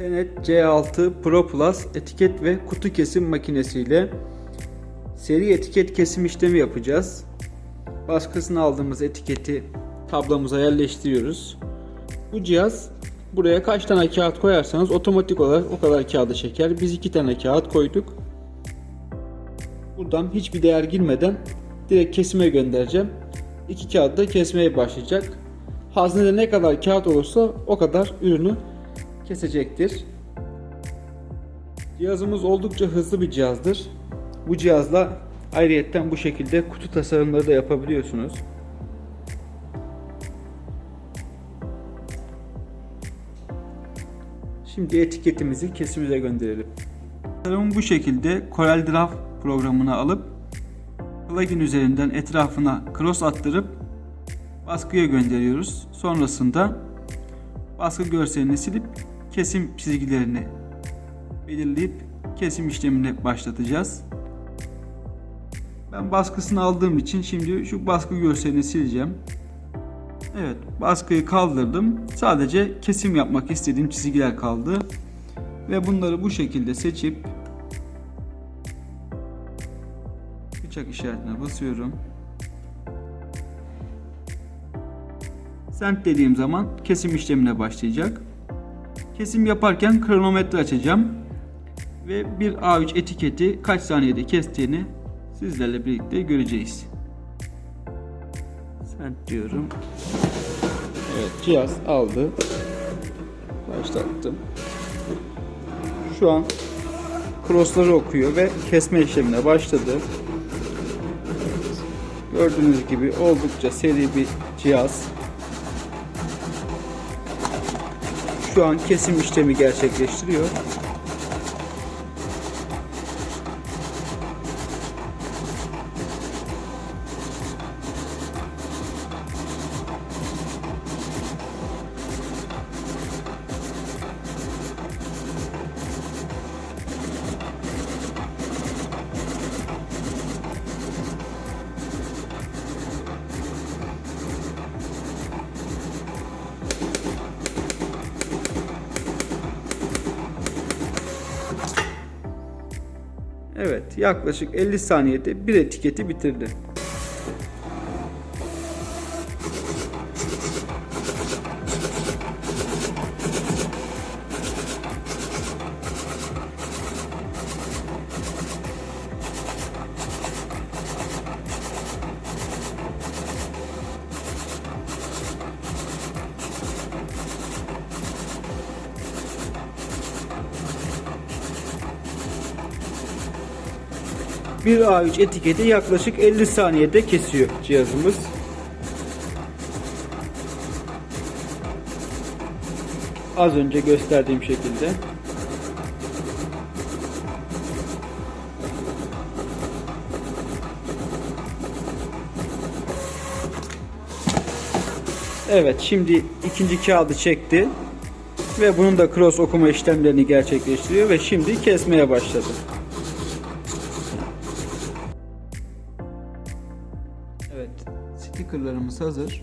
Tenet C6 Pro Plus etiket ve kutu kesim makinesiyle seri etiket kesim işlemi yapacağız. Baskısını aldığımız etiketi tablomuza yerleştiriyoruz. Bu cihaz buraya kaç tane kağıt koyarsanız otomatik olarak o kadar kağıdı çeker. Biz iki tane kağıt koyduk. Buradan hiçbir değer girmeden direkt kesime göndereceğim. İki kağıdı da kesmeye başlayacak. Haznede ne kadar kağıt olursa o kadar ürünü kesecektir. Cihazımız oldukça hızlı bir cihazdır. Bu cihazla ayrıyetten bu şekilde kutu tasarımları da yapabiliyorsunuz. Şimdi etiketimizi kesimize gönderelim. Tasarımı bu şekilde CorelDRAW programını alıp plugin üzerinden etrafına cross attırıp baskıya gönderiyoruz. Sonrasında baskı görselini silip kesim çizgilerini belirleyip kesim işlemini başlatacağız. Ben baskısını aldığım için şimdi şu baskı görselini sileceğim. Evet, baskıyı kaldırdım. Sadece kesim yapmak istediğim çizgiler kaldı. Ve bunları bu şekilde seçip bıçak işaretine basıyorum. Send dediğim zaman kesim işlemine başlayacak. Kesim yaparken kronometre açacağım. Ve bir A3 etiketi kaç saniyede kestiğini sizlerle birlikte göreceğiz. Send diyorum. Evet cihaz aldı. Başlattım. Şu an crossları okuyor ve kesme işlemine başladı. Gördüğünüz gibi oldukça seri bir cihaz. Şu an kesim işlemi gerçekleştiriyor. Evet, yaklaşık 50 saniyede bir etiketi bitirdi. Bir A3 etiketi yaklaşık 50 saniyede kesiyor cihazımız. Az önce gösterdiğim şekilde. Evet şimdi ikinci kağıdı çekti ve bunun da cross okuma işlemlerini gerçekleştiriyor ve şimdi kesmeye başladı. Stickerlarımız hazır.